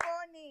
Pony.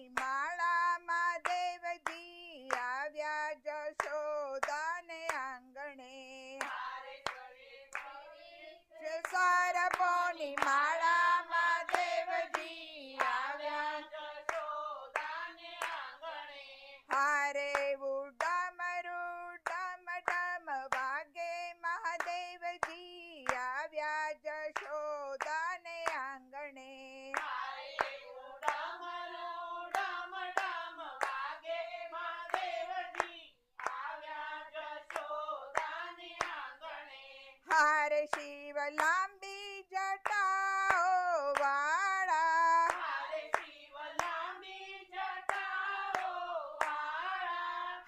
લાંબી જટાઓ વાળા.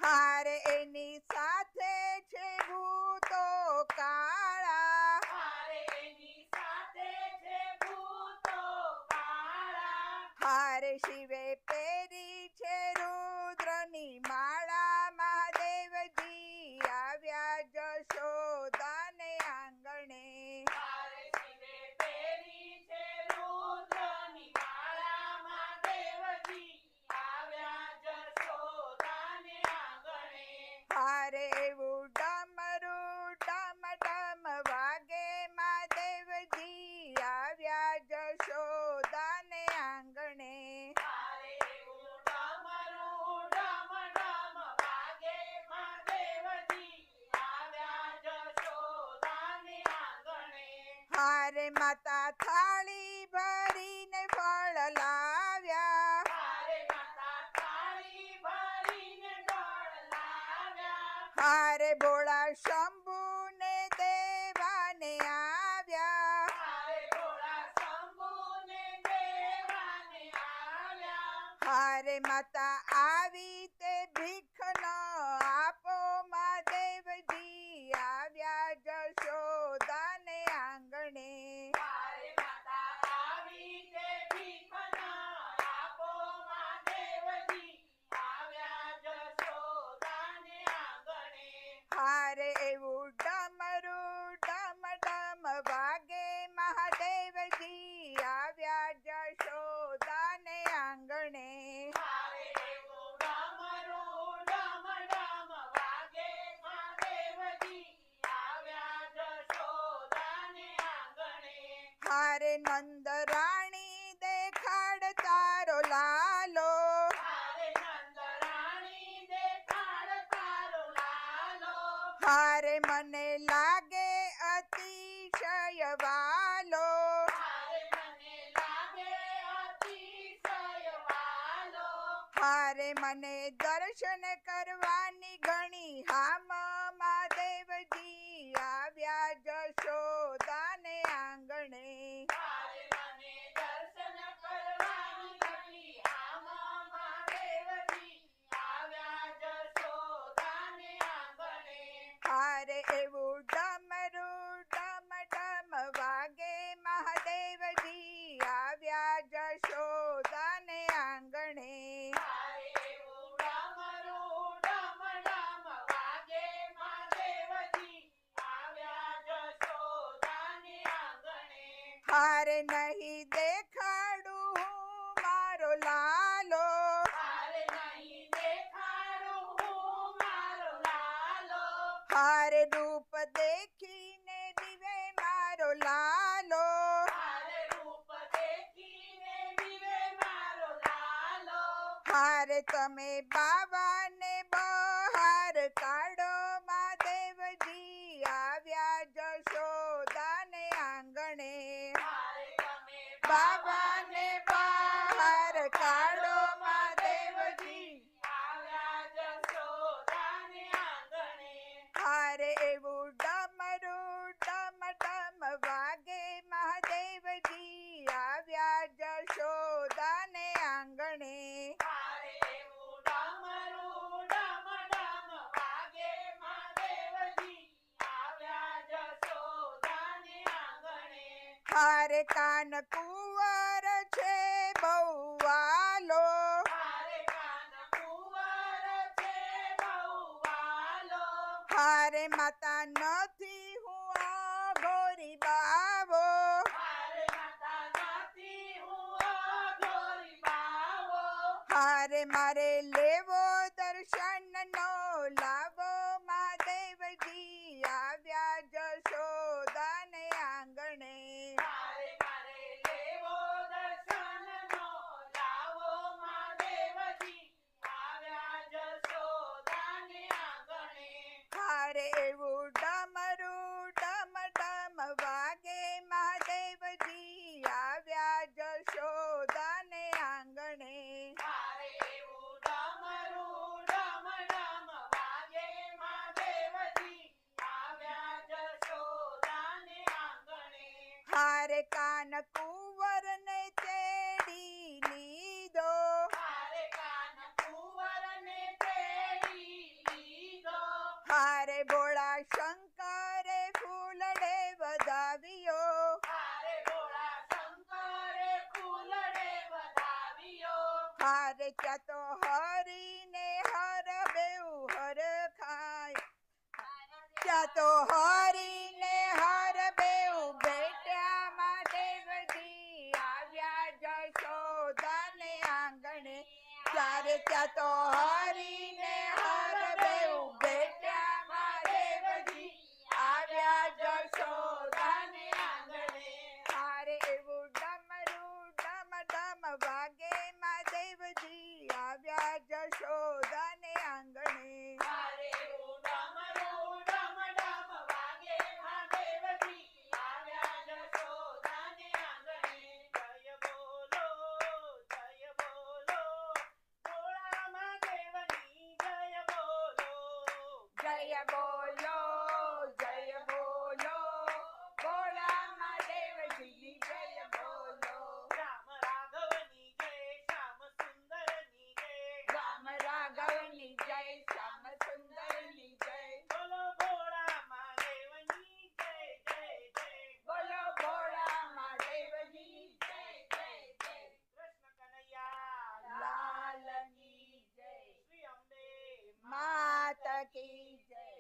હારે એની સાથે છે ભૂતો કાળા. હારે શિવે રે માતા થાળી ભરીને ફળ લાવ્યા. હારે ભોળા શંભુ ને દેવાને આવ્યા. હારે માતા આવી તે ભીખ ના હારે એવું ડમરું ડમ ડમ વાગે મહાદેવજી. આવ્યા જશોદાને આંગણે. હારે નંદરા Yevano. Hare Mane Darshan Kar. હાર રૂપ દેખીને દિવે મારો લાલો. હાર તમે બાવાને બહાર કાઢો. માદેવજી આવ્યા જશોદાને આંગણે. બાવાને બહાર કાઢો. હારે કાન કુંવર છે બહુવાલો હારે માતા નથી હું ગોરી બાવો હારે મારે લેવો દર્શન નો લાવો કાન કુંવર ને તેડી લીધો. હારે ભોળા શંકરે ફૂલડે વધાવ્યો. હારે ક્યાં તો હરીને હર બેઉ હર ખાય. ક્યાં તો હર ત્યાં તો હરીને હર બેવ की जय